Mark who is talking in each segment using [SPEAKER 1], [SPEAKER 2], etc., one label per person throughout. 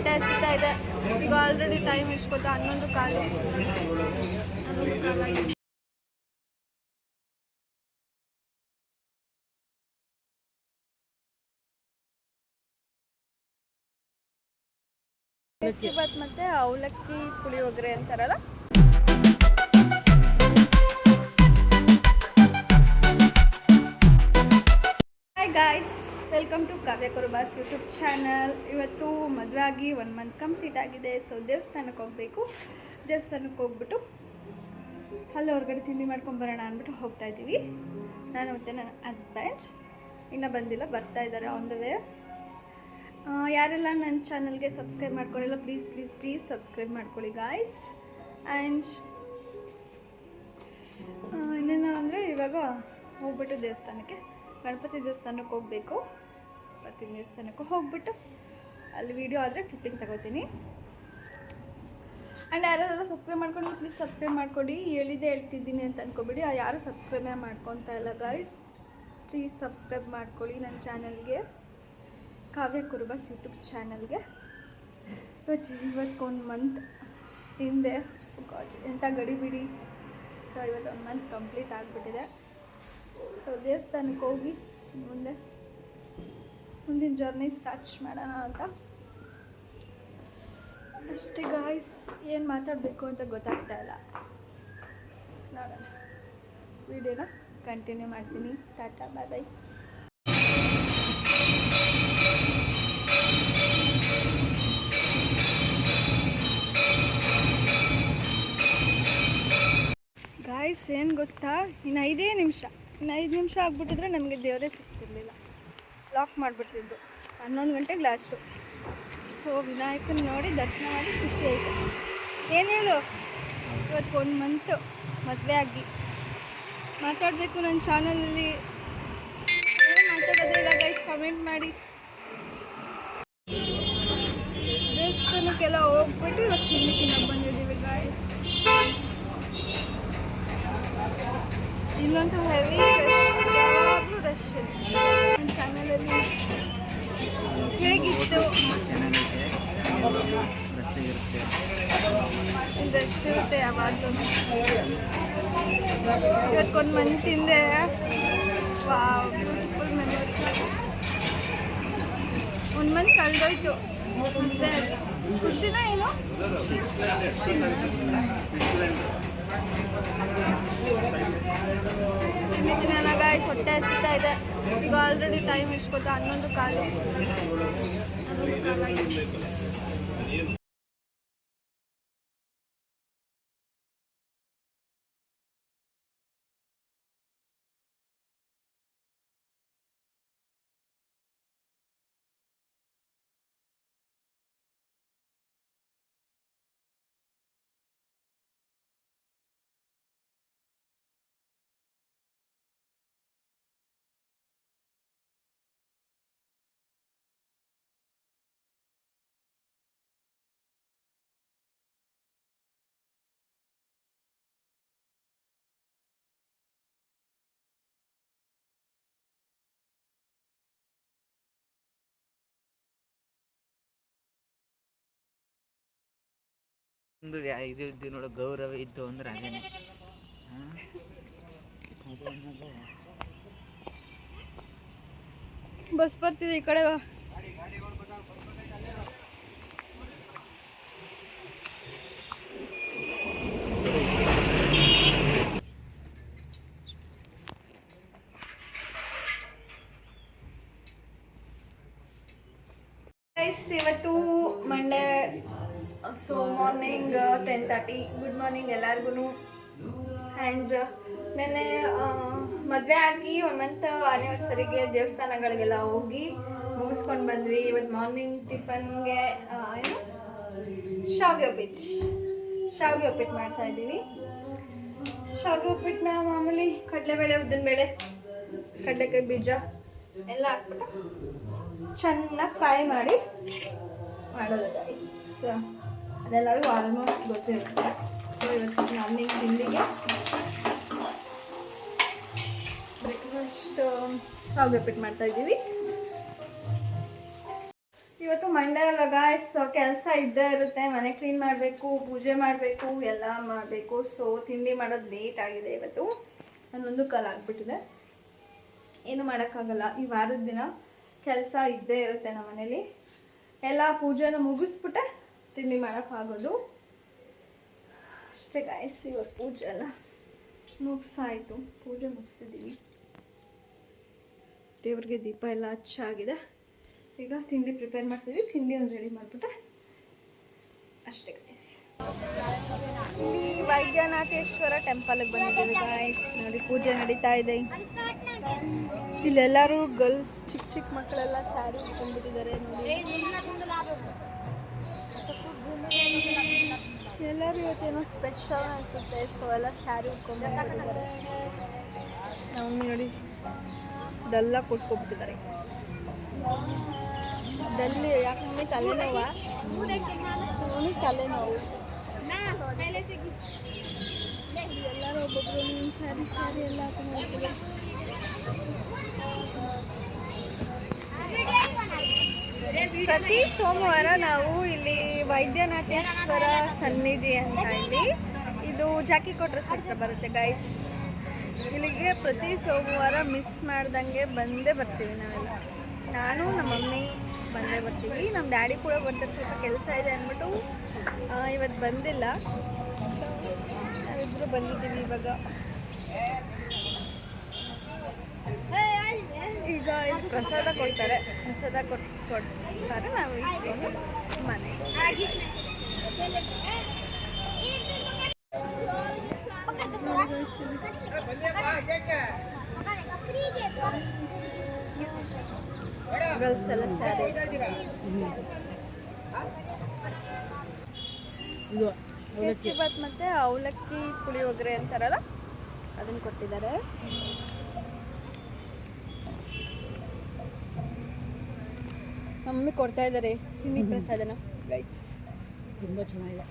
[SPEAKER 1] ಹೊಟ್ಟೆ ಹಸಿತಾ ಇದೆ. ಈಗ ಆಲ್ರೆಡಿ ಟೈಮ್ ಎಷ್ಟು ಗೊತ್ತಾ? ಹನ್ನೊಂದು ಕಾಲು. ಹನ್ನೊಂದು ಕಾಲು ಆಗಿದೆ. ಕೇಸರಿ ಬಾತ್ ಮತ್ತೆ ಅವಲಕ್ಕಿ ಪುಳಿಯೋಗರೆ ಅಂತಾರಲ್ಲ? Guys welcome to Kavya Kurubas YouTube channel. ಇವತ್ತು ಮದುವೆ ಆಗಿ ಒನ್ ಮಂತ್ ಕಂಪ್ಲೀಟ್ ಆಗಿದೆ. ಸೊ ದೇವಸ್ಥಾನಕ್ಕೆ ಹೋಗಬೇಕು. ದೇವಸ್ಥಾನಕ್ಕೆ ಹೋಗ್ಬಿಟ್ಟು ಅಲ್ಲಿ ಹೊರಗಡೆ ತಿಂಡಿ ಮಾಡ್ಕೊಂಬರೋಣ ಅಂದ್ಬಿಟ್ಟು ಹೋಗ್ತಾ ಇದ್ದೀವಿ. ನಾನು ಮತ್ತು ನನ್ನ ಹಸ್ಬೆಂಡ್ ಇನ್ನೂ ಬಂದಿಲ್ಲ, ಬರ್ತಾ ಇದ್ದಾರೆ ಆನ್ ದ ವೇ ಯಾರೆಲ್ಲ ನನ್ನ ಚಾನಲ್ಗೆ ಸಬ್ಸ್ಕ್ರೈಬ್ ಮಾಡ್ಕೊಳ್ಳಿಲ್ಲ ಪ್ಲೀಸ್ ಪ್ಲೀಸ್ ಪ್ಲೀಸ್ ಸಬ್ಸ್ಕ್ರೈಬ್ ಮಾಡ್ಕೊಳ್ಳಿ ಗಾಯ್ಸ್ ಆ್ಯಂಡ್ ಇನ್ನೇನು ಅಂದರೆ ಇವಾಗ ಹೋಗ್ಬಿಟ್ಟು ದೇವಸ್ಥಾನಕ್ಕೆ. ಗಣಪತಿ ದೇವಸ್ಥಾನಕ್ಕೆ ಹೋಗಬೇಕು. ಗಣಪತಿ ದೇವಸ್ಥಾನಕ್ಕೆ ಹೋಗ್ಬಿಟ್ಟು ಅಲ್ಲಿ ವೀಡಿಯೋ ಆದರೆ ಕ್ಲಿಪ್ಪಿಂಗ್ ತಗೋತೀನಿ. ಆ್ಯಂಡ್ ಯಾರೆಲ್ಲ ಸಬ್ಸ್ಕ್ರೈಬ್ ಮಾಡ್ಕೊಂಡು ಪ್ಲೀಸ್ ಸಬ್ಸ್ಕ್ರೈಬ್ ಮಾಡ್ಕೊಡಿ. ಹೇಳಿದೆ ಹೇಳ್ತಿದ್ದೀನಿ ಅಂತ ಅಂದ್ಕೊಬಿಡಿ ಯಾರು ಸಬ್ಸ್ಕ್ರೈಬೇ ಮಾಡ್ಕೊತಾ ಇಲ್ಲ ಗಾಯ್ಸ್ ಪ್ಲೀಸ್ ಸಬ್ಸ್ಕ್ರೈಬ್ ಮಾಡ್ಕೊಳ್ಳಿ ನನ್ನ ಚಾನಲ್ಗೆ ಕಾವ್ಯ ಕುರುಬಸ್ ಯೂಟ್ಯೂಬ್ ಚಾನಲ್ಗೆ ಸೊ ಇವತ್ತು ಒಂದು ಮಂತ್ ಹಿಂದೆ ಗಾಡ್ ಎಂಥ ಗಡಿಬಿಡಿ ಸೊ ಇವತ್ತು ಒಂದು ಮಂತ್ ಕಂಪ್ಲೀಟ್ ಆಗಿಬಿಟ್ಟಿದೆ. ಸೊ ದೇವಸ್ಥಾನಕ್ಕೆ ಹೋಗಿ ಮುಂದೆ ಮುಂದಿನ ಜರ್ನಿ ಸ್ಟಾರ್ಟ್ ಮಾಡೋಣ ಅಂತ. ಅಷ್ಟೇ ಗಾಯ್ಸ್ ಏನು ಮಾತಾಡಬೇಕು ಅಂತ ಗೊತ್ತಾಗ್ತಾ ಇಲ್ಲ. ನೋಡೋಣ. ವಿಡಿಯೋನ ಕಂಟಿನ್ಯೂ ಮಾಡ್ತೀನಿ. ಟಾಟಾ ಬಾಯ್ ಬಾಯ್ ಗಾಯ್ಸ್ ಏನು ಗೊತ್ತಾ? ಇನ್ನು ಐದೇ ನಿಮಿಷ. ಇನ್ನು ಐದು ನಿಮಿಷ ಆಗ್ಬಿಟ್ಟಿದ್ರೆ ನಮಗೆ ದೇವರೇ ಸಿಗ್ತಿರ್ಲಿಲ್ಲ. ಲಾಕ್ ಮಾಡಿಬಿಡ್ತಿದ್ದು. ಹನ್ನೊಂದು ಗಂಟೆಗೆ ಲಾಸ್ಟು ಸೊ ವಿನಾಯಕನ ನೋಡಿ ದರ್ಶನ ಮಾಡಿ ಖುಷಿ ಆಯಿತು. ಏನು ಹೇಳು? ಇವತ್ತು ಒಂದು ಮಂತು ಮದುವೆ ಆಗಿ. ಮಾತಾಡಬೇಕು ನನ್ನ ಚಾನಲಲ್ಲಿ ಏನು ಮಾತಾಡೋದೇ ಇಲ್ಲ ಗೈಸ್ ಕಮೆಂಟ್ ಮಾಡಿ. ದೇವಸ್ಥಾನಕ್ಕೆಲ್ಲ ಹೋಗ್ಬಿಟ್ಟು ಇವತ್ತು ತಿನ್ನಕ್ಕೆ ಬಂದಿದ್ದೀವಿ ಗಾಯ್ಸ್ ಇಲ್ಲಂತೂ ಹೆವಿ ಯಾವಾಗಲೂ ರಶ್ ಚಾನಲಲ್ಲಿ ಹೇಗಿತ್ತು
[SPEAKER 2] ಚೆನ್ನಾಗೈತೆ ರಸ್ ಇರುತ್ತೆ
[SPEAKER 1] ರಶ್ ಇರುತ್ತೆ ಯಾವಾಗಲೂ ಇವತ್ತೊಂದು ಮಂತ್ ತಿಂದೆ ವಾವ್ ಬ್ಯೂಟಿಫುಲ್ ಮೆಮೊರಿ ಒಂದು ಮಂತ್ ಕಳೆದೋಯ್ತು ಖುಷಿನ ಏನು ತಿಂಡಿ ತಿನ್ನೋಣ ಗಾಯ್ಸ್ ಹೊಟ್ಟೆ ಹಸಿತಾ ಇದೆ ಈಗ ಆಲ್ರೆಡಿ ಟೈಮ್ ಎಷ್ಟು ಗೊತ್ತಾ ಹನ್ನೊಂದು ಕಾಲು ಹನ್ನೊಂದು ಕಾಲು
[SPEAKER 2] ಒಂದು ಇದು ಇದ್ದು ನೋಡು ಗೌರವ ಇದ್ದು ಅಂದ್ರೆ ಅದೇನೆ.
[SPEAKER 1] ಬಸ್ ಬರ್ತಿದೆ ಈ ಕಡೆ ಇವತ್ತು Monday so morning ten thirty good morning ಎಲ್ಲರಿಗೂ ಆ್ಯಂಡ್ ನೆನ್ನೆ ಮದುವೆ ಆಗಿ ಒನ್ ಮಂತ್ ಆನಿವರ್ಸರಿಗೆ ದೇವಸ್ಥಾನಗಳಿಗೆಲ್ಲ ಹೋಗಿ ಮುಗಿಸ್ಕೊಂಡು ಬಂದ್ವಿ. ಇವತ್ತು ಮಾರ್ನಿಂಗ್ ಟಿಫನ್ಗೆ ಏನು? ಶಾವಿಗೆ ಉಪ್ಪಿಟ್ಟು. ಶಾವಿಗೆ ಉಪ್ಪಿಟ್ಟು ಮಾಡ್ತಾ ಇದ್ದೀವಿ. ಶಾವಿಗೆ ಉಪ್ಪಿಟ್ಟನ್ನ ಮಾಮೂಲಿ ಕಡಲೆಬೇಳೆ ಉದ್ದಿನಬೇಳೆ ಕಡಲೆಕಾಯಿ ಬೀಜ ಎಲ್ಲ ಹಾಕ್ಬಿಟ್ಟು ಚೆನ್ನಾಗಿ ಫ್ರೈ ಮಾಡಿ ಮಾಡೋದು ಗೈಸ್ ಅದೆಲ್ಲರಿಗೂ ಆಲ್ಮೋಸ್ಟ್ ಗೊತ್ತಿರುತ್ತೆ. ಸೊ ಇವತ್ತು ಮಾರ್ನಿಂಗ್ ತಿಂಡಿಗೆ ಬ್ರೇಕ್ಫಾಸ್ಟ್ ಶಾವಿಗೆ ಎಪ್ಪಿಟ್ಟು ಮಾಡ್ತಾ ಇದ್ದೀವಿ. ಇವತ್ತು ಮಂಡೇ ಅಲ್ಲ ಗಾಯ್ಸ್ ಕೆಲಸ ಇದ್ದೇ ಇರುತ್ತೆ. ಮನೆ ಕ್ಲೀನ್ ಮಾಡಬೇಕು, ಪೂಜೆ ಮಾಡಬೇಕು, ಎಲ್ಲ ಮಾಡಬೇಕು. ಸೊ ತಿಂಡಿ ಮಾಡೋದು ಲೇಟ್ ಆಗಿದೆ ಇವತ್ತು. ಹನ್ನೊಂದು ಕಾಲ ಆಗ್ಬಿಟ್ಟಿದೆ. ಏನು ಮಾಡೋಕ್ಕಾಗಲ್ಲ. ಈ ವಾರದ ದಿನ ಕೆಲಸ ಇದ್ದೇ ಇರುತ್ತೆ ನಮ್ಮ ಮನೇಲಿ. ಎಲ್ಲ ಪೂಜೆನ ಮುಗಿಸ್ಬಿಟ್ಟೆ. ತಿಂಡಿ ಮಾಡೋಕ್ಕಾಗೋದು ಅಷ್ಟೇ ಗಾಯ್ಸ್ ಇವತ್ತು ಪೂಜೆ ಎಲ್ಲ ಮುಗಿಸಾಯಿತು. ಪೂಜೆ ಮುಗಿಸಿದ್ದೀವಿ ದೇವ್ರಿಗೆ ದೀಪ ಎಲ್ಲ ಹಚ್ಚಾಗಿದೆ. ಈಗ ತಿಂಡಿ ಪ್ರಿಪೇರ್ ಮಾಡ್ತೀವಿ. ತಿಂಡಿ ಒಂದು ರೆಡಿ ಮಾಡಿಬಿಟ್ರೆ ಅಷ್ಟೇ ಗಾಯಿಸಿ ಇಲ್ಲಿ ವೈದ್ಯನಾಥೇಶ್ವರ ಟೆಂಪಲ್ಗೆ ಬಂದಿದ್ದೀವಿ ಗಾಯ್ಸ್ ನೋಡಿ ಪೂಜೆ ನಡೀತಾ ಇದೆ. ಇಲ್ಲೆಲ್ಲರೂ ಗರ್ಲ್ಸ್ ಚಿಕ್ಕ ಚಿಕ್ಕ ಮಕ್ಕಳೆಲ್ಲ ಸ್ಯಾರಿ ಉಟ್ಕೊಂಡ್ಬಿಟ್ಟಿದ್ದಾರೆ ನೋಡಿ. ಎಲ್ಲರೂ ಇವತ್ತೇನೋ ಸ್ಪೆಷಲ್ ಅನಿಸುತ್ತೆ. ಸೊ ಎಲ್ಲ ಸ್ಯಾರಿ ಉಟ್ಕೊಂಡಿದ್ದಾರೆ ನಮ್ಮ ನೋಡಿ ಡಲ್ಲ ಕೊಟ್ಕೊಬಿಟ್ಟಿದ್ದಾರೆ. ಡಲ್ಲಿ ಯಾಕೆ ಮಮ್ಮಿ ತಲೆನೋವಾ? ಮಮ್ಮಿ ತಲೆನೋವು. ಎಲ್ಲರೂ ಒಬ್ಬೊಬ್ರು ಒಂದೊಂದು ಸ್ಯಾರಿ ಸ್ಯಾರಿ ಎಲ್ಲ ಹಾಕೊಂಡು ಪ್ರತಿ ಸೋಮವಾರ ನಾವು ಇಲ್ಲಿ ವೈದ್ಯನಾಥೇಶ್ವರ ಸನ್ನಿಧಿ ಅಂತ ಇಲ್ಲಿ ಇದು ಜಾಕಿ ಕೊಟ್ರೆ ಹತ್ರ ಬರುತ್ತೆ ಗೈಸ್ ಇಲ್ಲಿಗೆ ಪ್ರತಿ ಸೋಮವಾರ ಮಿಸ್ ಮಾಡ್ದಂಗೆ ಬಂದೇ ಬರ್ತೀವಿ ನಾವೆಲ್ಲ. ನಾನು, ನಮ್ಮ ಮಮ್ಮಿ ಬಂದೇ ಬರ್ತೀವಿ. ನಮ್ಮ ಡ್ಯಾಡಿ ಕೂಡ ಬರ್ತಾರೆ. ಸ್ವಲ್ಪ ಕೆಲಸ ಇದೆ ಅಂದ್ಬಿಟ್ಟು ಇವತ್ತು ಬಂದಿಲ್ಲ. ನಾವಿಬ್ಬರು ಬಂದಿದ್ದೀವಿ ಇವಾಗ. ಈಗ ಇಲ್ಲಿ ಪ್ರಸಾದ ಕೊಡ್ತಾರೆ. ಪ್ರಸಾದ ಕೊಟ್ ಕೊಡ್ತಾರೆ. ನಾವು ಇಸ್ಕೊಂಡು ಎಲ್ಲ ಸ್ಯಾರಿ ಕೇಸರಿ ಬಾತ್ ಮತ್ತೆ ಅವಲಕ್ಕಿ ಪುಳಿಯೋಗರೆ ಅಂತಾರಲ್ಲ ಅದನ್ನ ಕೊಟ್ಟಿದ್ದಾರೆ. ಮಮ್ಮಿ ಕೊಡ್ತಾ ಇದ್ದಾರೆ. ತಿಂಡಿ ಪ್ರಸಾದನ. ಗೈಸ್
[SPEAKER 3] ತುಂಬ ಚೆನ್ನಾಗಿದೆ.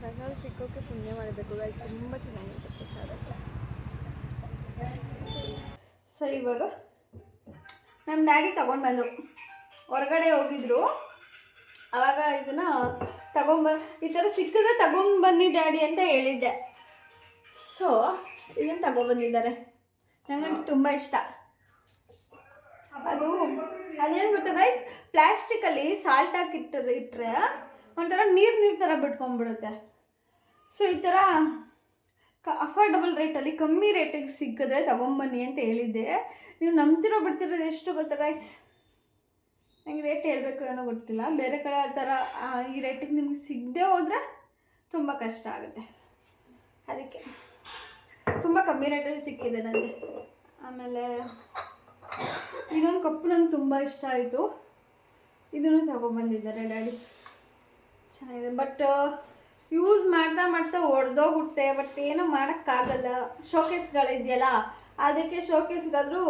[SPEAKER 1] ಪ್ರಸಾದ ಸಿಕ್ಕೋಕೆ ಪುಣ್ಯ ಮಾಡಬೇಕು. ಗೈಸ್ ತುಂಬ ಚೆನ್ನಾಗಿದೆ ಪ್ರಸಾದ. ಸೊ ಇವಾಗ ನಮ್ಮ ಡ್ಯಾಡಿ ತಗೊಂಡು ಬಂದರು ಹೊರಗಡೆ ಹೋಗಿದ್ರು. ಆವಾಗ ಇದನ್ನ ತಗೊಂಬ ಈ ಥರ ಸಿಕ್ಕಿದ್ರೆ ತಗೊಂಬನ್ನಿ ಡ್ಯಾಡಿ ಅಂತ ಹೇಳಿದ್ದೆ. ಸೊ ಇದನ್ನು ತಗೊಬಂದಿದ್ದಾರೆ ನನಗಂತೂ ತುಂಬ ಇಷ್ಟ. ಅದು, ಅದೇನು ಗೊತ್ತಾ ಗೈಸ್ ಪ್ಲ್ಯಾಸ್ಟಿಕಲ್ಲಿ ಸಾಲ್ಟ್ ಇಟ್ಟರೆ ಇಟ್ಟರೆ ಒಂಥರ ನೀರು ನೀರು ಥರ ಬಿಟ್ಕೊಂಡ್ಬಿಡುತ್ತೆ. ಸೊ ಈ ಥರ ಕ ಅಫೋರ್ಡಬಲ್ ರೇಟಲ್ಲಿ ಕಮ್ಮಿ ರೇಟಿಗೆ ಸಿಕ್ಕಿದ್ರೆ ತೊಗೊಂಬನ್ನಿ ಅಂತ ಹೇಳಿದ್ದೆ. ನೀವು ನಂಬ್ತಿರೋ ಬಿಡ್ತಿರೋದು ಎಷ್ಟು ಗೊತ್ತಾ ಗೈಸ್ ನಂಗೆ ರೇಟ್ ಹೇಳಬೇಕು ಏನೋ ಗೊತ್ತಿಲ್ಲ. ಬೇರೆ ಕಡೆ ಆ ಥರ ಈ ರೇಟಿಗೆ ನಿಮ್ಗೆ ಸಿಗದೆ ಹೋದರೆ ತುಂಬ ಕಷ್ಟ ಆಗುತ್ತೆ. ಅದಕ್ಕೆ ತುಂಬ ಕಮ್ಮಿ ರೇಟಲ್ಲಿ ಸಿಕ್ಕಿದೆ ನನಗೆ ಆಮೇಲೆ ಇದೊಂದು ಕಪ್ಪು ನಂಗೆ ತುಂಬ ಇಷ್ಟ ಆಯಿತು. ಇದನ್ನು ತಗೊಬಂದಿದ್ದಾರೆ ಡ್ಯಾಡಿ. ಚೆನ್ನಾಗಿದೆ. ಬಟ್ ಯೂಸ್ ಮಾಡ್ತಾ ಮಾಡ್ತಾ ಒಡೆದೋಗುತ್ತೆ ಬಟ್ ಏನೂ ಮಾಡೋಕ್ಕಾಗಲ್ಲ. ಶೋಕೇಸ್ಗಳಿದೆಯಲ್ಲ ಅದಕ್ಕೆ ಶೋಕೇಸ್ಗಾದರೂ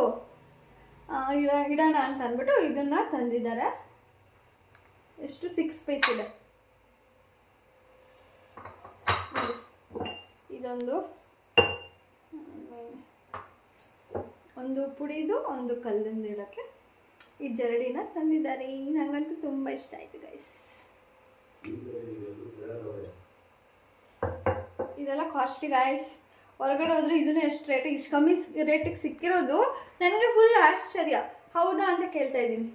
[SPEAKER 1] ಇಡ, ಇಡೋಣ ಅಂತ ಅಂದ್ಬಿಟ್ಟು ಇದನ್ನು ತಂದಿದ್ದಾರೆ. ಎಷ್ಟು ಸಿಕ್ಸ್ ಪೀಸ್ ಇದೆ. ಇದೊಂದು ಒಂದು ಪುಡಿದು ಒಂದು ಕಲ್ಲನ್ನು ಇಡೋಕ್ಕೆ ಈ ಜರಡಿನ ತಂದಿದ್ದಾರೆ. ನಂಗಂತೂ ತುಂಬ ಇಷ್ಟ ಆಯಿತು ಗೈಸ್ ಇದೆಲ್ಲ ಕಾಸ್ಟ್ಲಿ ಗಾಯ್ಸ್ ಹೊರಗಡೆ ಹೋದ್ರೆ ಇದನ್ನು ಎಷ್ಟು ರೇಟಿಗೆ ಇಷ್ಟು ಕಮ್ಮಿ ರೇಟಿಗೆ ಸಿಕ್ಕಿರೋದು ನನಗೆ ಫುಲ್ ಆಶ್ಚರ್ಯ. ಹೌದಾ ಅಂತ ಕೇಳ್ತಾ ಇದ್ದೀನಿ.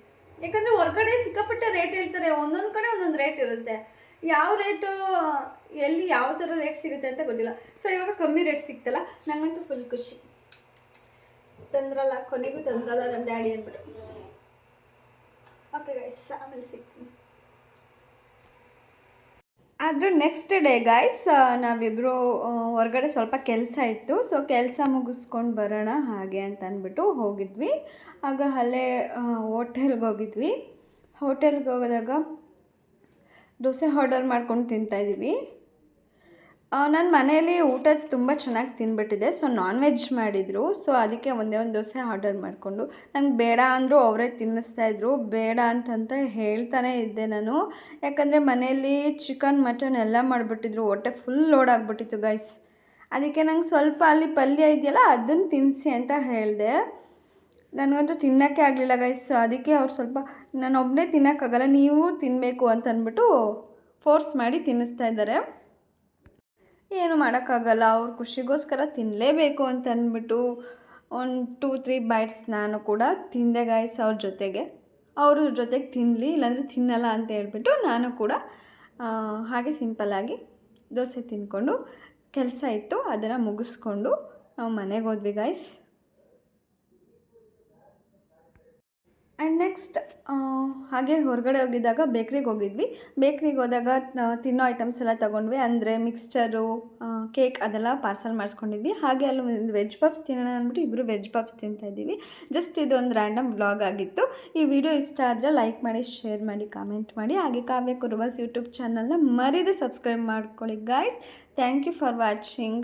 [SPEAKER 1] ಯಾಕಂದರೆ ಹೊರಗಡೆ ಸಿಕ್ಕಾಪಟ್ಟೆ ರೇಟ್ ಹೇಳ್ತಾರೆ. ಒಂದೊಂದು ಕಡೆ ಒಂದೊಂದು ರೇಟ್ ಇರುತ್ತೆ. ಯಾವ ರೇಟು ಎಲ್ಲಿ ಯಾವ ಥರ ರೇಟ್ ಸಿಗುತ್ತೆ ಅಂತ ಗೊತ್ತಿಲ್ಲ. ಸೊ ಇವಾಗ ಕಮ್ಮಿ ರೇಟ್ ಸಿಕ್ತಲ್ಲ ನನಗಂತೂ ಫುಲ್ ಖುಷಿ. ತಂದ್ರಲ್ಲ, ಕೊನೆಗೂ ತಂದ್ರಲ್ಲ ನಮ್ಮ ಡ್ಯಾಡಿ ಅಂದ್ಬಿಟ್ಟು. ಓಕೆ ಗೈಸ್ ಆಮೇಲೆ ಸಿಗ್ತೀನಿ. ಆದರೆ ನೆಕ್ಸ್ಟ್ ಡೇ ಗಾಯ್ಸ್ ನಾವಿಬ್ಬರು ಹೊರಗಡೆ ಸ್ವಲ್ಪ ಕೆಲಸ ಇತ್ತು. ಸೊ ಕೆಲಸ ಮುಗಿಸ್ಕೊಂಡು ಬರೋಣ ಹಾಗೆ ಅಂತ ಅಂದ್ಬಿಟ್ಟು ಹೋಗಿದ್ವಿ. ಆಗ ಅಲ್ಲೇ ಹೋಟೆಲ್ಗೆ ಹೋಗಿದ್ವಿ. ಹೋಟೆಲ್ಗೆ ಹೋಗಿದಾಗ ದೋಸೆ ಆರ್ಡರ್ ಮಾಡ್ಕೊಂಡು ತಿಂತಾಯಿದ್ವಿ ನನ್ನ ಮನೆಯಲ್ಲಿ ಊಟ ತುಂಬ ಚೆನ್ನಾಗಿ ತಿಂದ್ಬಿಟ್ಟಿದೆ ಸೊ ನಾನ್ ವೆಜ್ ಮಾಡಿದರು. ಸೊ, ಅದಕ್ಕೆ ಒಂದೇ ಒಂದು ದೋಸೆ ಆರ್ಡರ್ ಮಾಡಿಕೊಂಡು. ನಂಗೆ ಬೇಡ ಅಂದರೂ ಅವರೇ ತಿನ್ನಿಸ್ತಾ ತಿನ್ನಿಸ್ತಾಯಿದ್ರು ಬೇಡ ಅಂತಂತ ಹೇಳ್ತಾನೆ ಇದ್ದೆ ನಾನು. ಯಾಕಂದರೆ ಮನೆಯಲ್ಲಿ ಚಿಕನ್ ಮಟನ್ ಎಲ್ಲ ಮಾಡಿಬಿಟ್ಟಿದ್ರು. ಹೊಟ್ಟೆ ಫುಲ್ ಲೋಡ್ ಆಗಿಬಿಟ್ಟಿತ್ತು ಗೈಸ್ ಅದಕ್ಕೆ ನಂಗೆ ಸ್ವಲ್ಪ ಅಲ್ಲಿ ಪಲ್ಯ ಇದೆಯಲ್ಲ ಅದನ್ನು ತಿನ್ನಿಸಿ ಅಂತ ಹೇಳಿದೆ. ನನಗಂತೂ ತಿನ್ನೋಕ್ಕೆ ಆಗಲಿಲ್ಲ ಗೈಸ್ ಅದಕ್ಕೆ ಅವ್ರು ಸ್ವಲ್ಪ, ನಾನು ಒಬ್ಬನೇ ತಿನ್ನೋಕ್ಕಾಗಲ್ಲ ನೀವು ತಿನ್ನಬೇಕು ಅಂತ ಅಂದ್ಬಿಟ್ಟು ಫೋರ್ಸ್ ಮಾಡಿ ತಿನ್ನಿಸ್ತಾ ಇದ್ದಾರೆ. ಏನು ಮಾಡೋಕ್ಕಾಗಲ್ಲ, ಅವ್ರ ಖುಷಿಗೋಸ್ಕರ ತಿನ್ನಲೇಬೇಕು ಅಂತ ಅಂದ್ಬಿಟ್ಟು ಒಂದು ಟೂ ತ್ರೀ ಬೈಟ್ಸ್ ನಾನು ಕೂಡ ತಿಂದೆ ಗಾಯ್ಸ್ ಅವ್ರ ಜೊತೆಗೆ. ಅವರು ಜೊತೆಗೆ ತಿನ್ನಲಿ ಇಲ್ಲಾಂದರೆ ತಿನ್ನಲ್ಲ ಅಂತ ಹೇಳ್ಬಿಟ್ಟು ನಾನು ಕೂಡ ಹಾಗೆ ಸಿಂಪಲ್ಲಾಗಿ ದೋಸೆ ತಿಂದ್ಕೊಂಡು ಕೆಲಸ ಇತ್ತು ಅದನ್ನು ಮುಗಿಸ್ಕೊಂಡು ನಾವು ಮನೆಗೆ ಹೋದ್ವಿ ಗಾಯ್ಸ್ ಆ್ಯಂಡ್ ನೆಕ್ಸ್ಟ್ ಹಾಗೆ ಹೊರಗಡೆ ಹೋಗಿದ್ದಾಗ ಬೇಕ್ರಿಗೆ ಹೋಗಿದ್ವಿ. ಬೇಕ್ರಿಗೆ ಹೋದಾಗ ತಿನ್ನೋ ಐಟಮ್ಸ್ ಎಲ್ಲ ತೊಗೊಂಡ್ವಿ. ಅಂದರೆ ಮಿಕ್ಸ್ಚರು ಕೇಕ್ ಅದೆಲ್ಲ ಪಾರ್ಸಲ್ ಮಾಡಿಸ್ಕೊಂಡಿದ್ವಿ. ಹಾಗೆ ಅಲ್ಲಿ ಒಂದು ವೆಜ್ ಪಪ್ಸ್ ತಿನ್ನೋಣ ಅಂದ್ಬಿಟ್ಟು ಇಬ್ಬರು ವೆಜ್ ಪಪ್ಸ್ ತಿಂತಾಯಿದ್ದೀವಿ ಜಸ್ಟ್ ಇದೊಂದು ರ್ಯಾಂಡಮ್ ವ್ಲಾಗ್ ಆಗಿತ್ತು. ಈ ವಿಡಿಯೋ ಇಷ್ಟ ಆದರೆ ಲೈಕ್ ಮಾಡಿ ಶೇರ್ ಮಾಡಿ ಕಾಮೆಂಟ್ ಮಾಡಿ. ಹಾಗೆ ಕಾವ್ಯ ಕುರುಬಾಸ್ ಯೂಟ್ಯೂಬ್ ಚಾನಲ್ನ ಮರೀದೆ ಸಬ್ಸ್ಕ್ರೈಬ್ ಮಾಡ್ಕೊಳ್ಳಿ guys thank you for watching